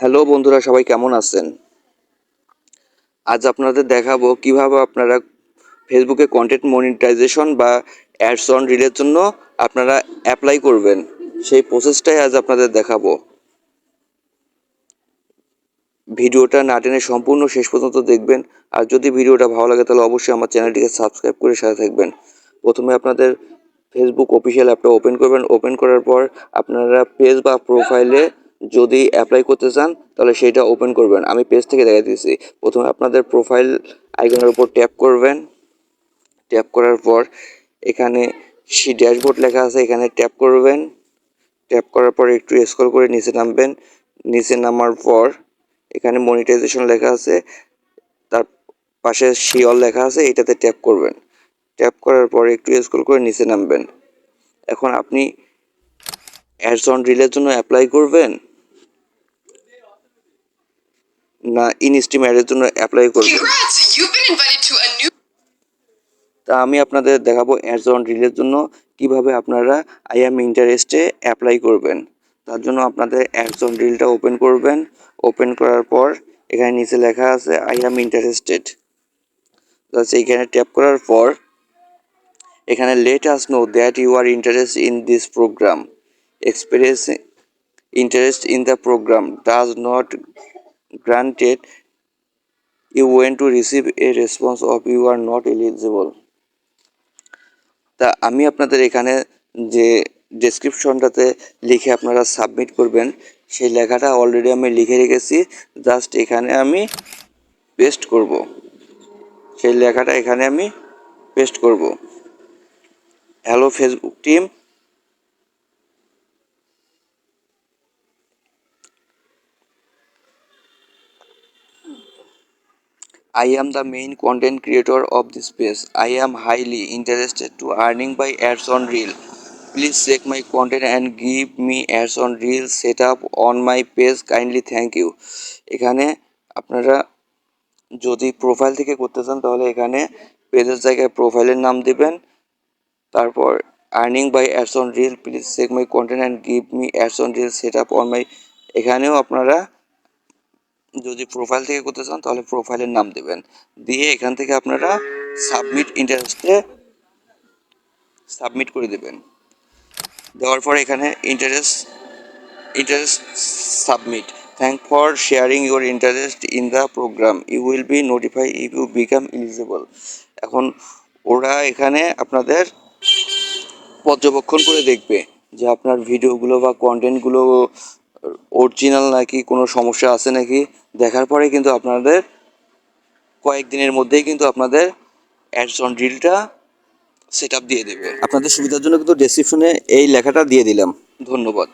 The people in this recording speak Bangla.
হ্যালো বন্ধুরা, সবাই কেমন আছেন? আজ আপনাদের দেখাবো কীভাবে আপনারা ফেসবুকে কন্টেন্ট মনিটাইজেশন বা অ্যাডস অন রিলের জন্য আপনারা অ্যাপ্লাই করবেন। সেই প্রসেসটাই আজ আপনাদের দেখাবো। ভিডিওটা না টেনে সম্পূর্ণ শেষ পর্যন্ত দেখবেন। আর যদি ভিডিওটা ভালো লাগে, তাহলে অবশ্যই আমার চ্যানেলটিকে সাবস্ক্রাইব করে সাথে থাকবেন। প্রথমে আপনাদের ফেসবুক অফিসিয়াল অ্যাপটা ওপেন করবেন। ওপেন করার পর আপনারা পেজ বা প্রোফাইলে যদি অ্যাপ্লাই করতে চান, তাহলে সেইটা ওপেন করবেন। আমি পেজ থেকে দেখা দিয়েছি। প্রথমে আপনাদের প্রোফাইল আইকনের উপর ট্যাপ করবেন। ট্যাপ করার পর এখানে সি ড্যাশবোর্ড লেখা আছে, এখানে ট্যাপ করবেন। ট্যাপ করার পর একটু স্ক্রল করে নিচে নামবেন। নিচে নামার পর এখানে মনিটাইজেশন লেখা আছে। তার পাশে শিওর লেখা আছে, এটাতে ট্যাপ করবেন। ট্যাপ করার পর একটু স্ক্রল করে নিচে নামবেন। এখন আপনি অ্যাডস অন রিলের জন্য অ্যাপ্লাই করবেন। না ইনস্টিম অ্যাডের জন্য অ্যাপ্লাই করবেন তা আমি আপনাদের দেখাবো অ্যাডস অন রিলের জন্য কীভাবে আপনারা আই এম ইন্টারেস্টে অ্যাপ্লাই করবেন। তার জন্য আপনাদের অ্যাডস অন রিলটা ওপেন করবেন। ওপেন করার পর এখানে নিচে লেখা আছে আই এম ইন্টারেস্টেড জাস্ট এইখানে ট্যাপ করার পর এখানে let us know that you are interest in this programme experience interest in the programme does not granted you when to receive a response of you are not eligible তা আমি আপনাদের এখানে যে ডেসক্রিপশনটাতে লিখে আপনারা সাবমিট করবেন, সেই লেখাটা অলরেডি আমি লিখে রেখেছি জাস্ট এখানে আমি পেস্ট করব। সেই লেখাটা এখানে আমি পেস্ট করব। Hello Facebook team I am the main content creator of this page. I am highly interested to earning by ads on reel. Please check my content and give me ads on reel set up on my page. Kindly thank you. এখানে আপনারা যদি প্রোফাইল থেকে করতে চান তাহলে এখানে পেজের জায়গায় প্রোফাইলের নাম দিবেন তারপর earning by ads on reel please check my content and give me ads on reel set up on my এখানেও আপনারা যদি প্রোফাইল থেকে করতে চান, তাহলে প্রোফাইলের নাম দেবেন। দিয়ে এখান থেকে আপনারা সাবমিট ইন্টারেস্টে সাবমিট করে দেবেন। দেওয়ার পর এখানে interest interest submit thank for sharing your interest in the programme you will be notify if you become eligible এখন ওরা এখানে আপনাদের পর্যবেক্ষণ করে দেখবে যে আপনার ভিডিওগুলো বা কন্টেন্টগুলো অরিজিনাল নাকি কোনো সমস্যা আছে নাকি দেখার পরে কিন্তু আপনাদের কয়েকদিনের মধ্যেই কিন্তু আপনাদের অ্যাডসন ড্রিলটা রিলটা সেট আপ দিয়ে দেবে। আপনাদের সুবিধার জন্য কিন্তু ডেসক্রিপশনে এই লেখাটা দিয়ে দিলাম। ধন্যবাদ।